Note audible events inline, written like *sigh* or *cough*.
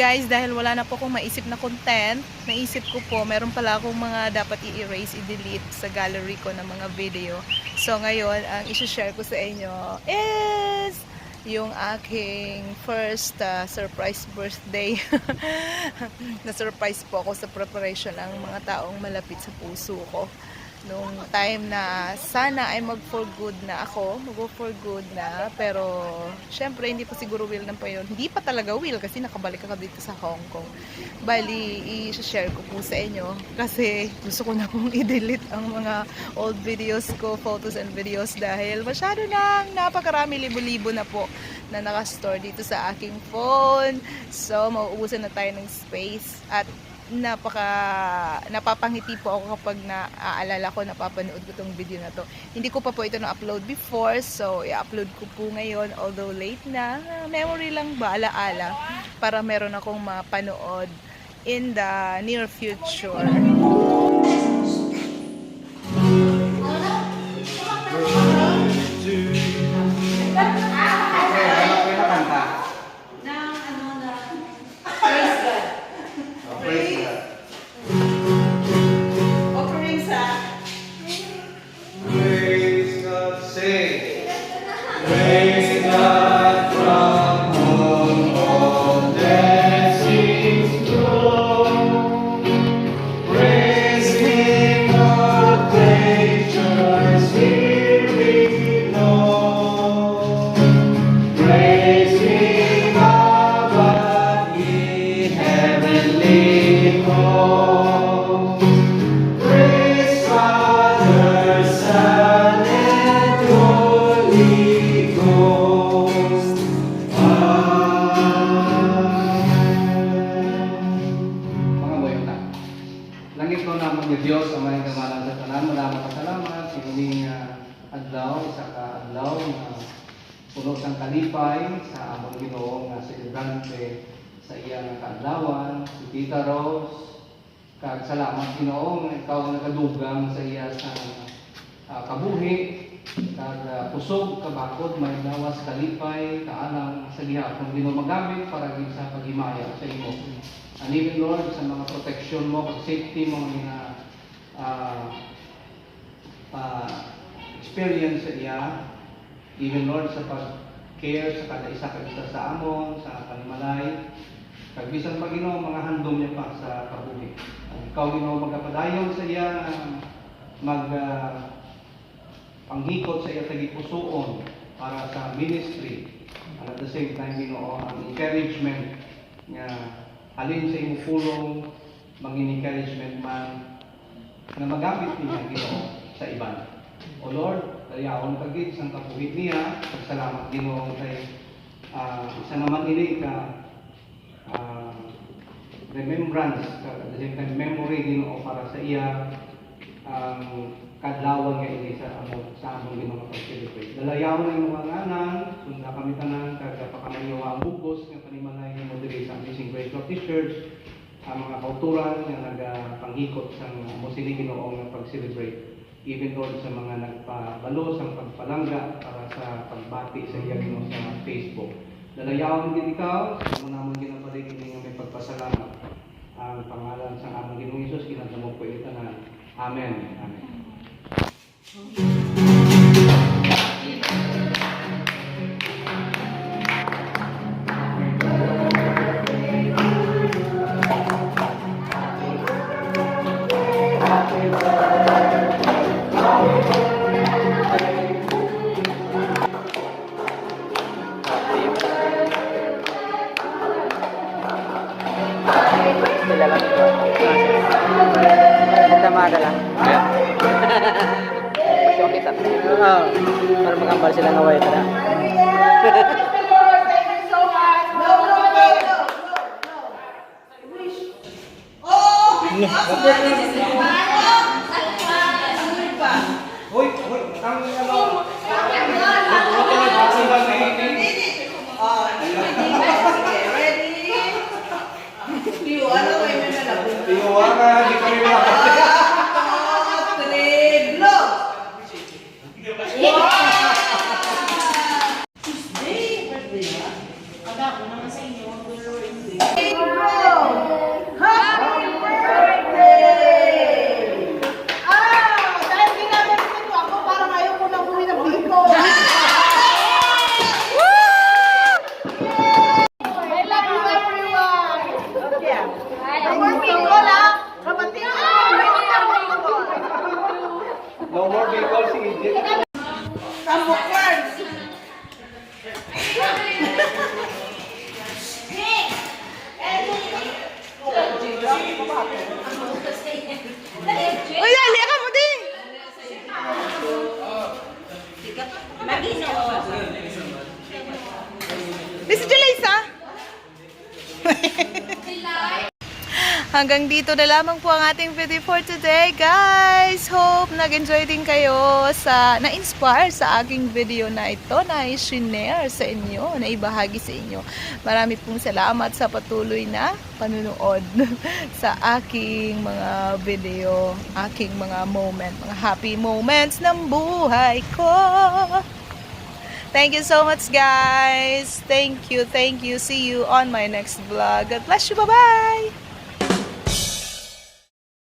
Guys, dahil wala na po akong maisip na content, naisip ko po, meron pala akong mga dapat i-erase, i-delete sa gallery ko ng mga video. So ngayon, ang isi-share ko sa inyo is yung aking first uh, surprise birthday. *laughs* Na-surprise po ako sa preparation ng mga taong malapit sa puso ko. Nung time na sana ay mag for good na ako, mag for good na, pero syempre hindi pa siguro will ng payon. Hindi pa talaga will kasi nakabalik ako dito sa Hong Kong. Bali, i-share ko po sa inyo kasi gusto ko na pong *laughs* i-delete ang mga old videos ko, photos and videos dahil masyado nang napakarami libo-libo na po na nakastore dito sa aking phone. So, mauubusan na tayo ng space at napaka napapangiti po ako kapag naaalala ko napapanood ko tong video na to. Hindi ko pa po ito na-upload before so i-upload ko po ngayon although late na memory lang ba alaala para meron akong mapanood in the near future sé. Ko naman ng Diyos, ang maling kamalan sa maraming kasalamat, sinuling uh, adlaw, isa ka adlaw na puno sang kalipay sa among Ginoo nga celebrante sa iyang kaadlawan, si Tita Rose, kag salamat Ginoo nga ikaw ang nakadugang sa iya sa ah, kabuhi. Kag ah, pusog kabakod may lawas kalipay kaalang sa gihapon Ginoo magamit para gid sa paghimaya sa imo. Even Lord sa mga protection mo, kag safety mo nga ah ah, experience sa iya even Lord sa pag-care sa kada isa ka isa sa amon sa panimalay kag bisan pa Ginoo mga handom niya pa sa kabuhi. Ikaw Ginoo magapadayon sa iya mag ah, panghikot sa iya tagipusoon para sa ministry. At the same time Ginoo ang encouragement nga halin sa imong pulong mangin encouragement man na magamit niya Ginoo sa iban. O Lord, dayaon ka gid sang kabuhit niya. Salamat Ginoo kay ah, isa naman ini ka ah, remembrance ka the same time memory Ginoo para sa iya ang kadlawan nga ini sa amo sa among Ginoo pag-celebrate. Dalayaw na imong mga anan, sunda kami tanan kag pakamayo ang bugos nga panimalay nimo diri sa Amazing Grace Baptist Church ang mga kauturan nga nagapanghikot sa amo sini Ginoo nga pag-celebrate even Lord sa mga nagpabalo sa pagpalangga para sa pagbati sa iya Ginoo sa Facebook. Dalayaw din ikaw, sa mga namon ginapalig nga may pagpasalamat. Ang pangalan sa among Ginoong Hesus kinadamo ko itanan. Amen. Amen. Sila lang ito. Tamada lang white up. Oo. Para makambal sila ng white up. Hoy, hoy, ang ano? Oh, ready? Tiwa na, may mga na. Tiwa na. Hanggang dito na lamang po ang ating video for today, guys. Hope nag-enjoy din kayo sa na-inspire sa aking video na ito na i-share sa inyo, na ibahagi sa inyo. Marami pong salamat sa patuloy na panunood *laughs* sa aking mga video, aking mga moment, mga happy moments ng buhay ko. Thank you so much, guys. Thank you, thank you. See you on my next vlog. God bless you. Bye-bye.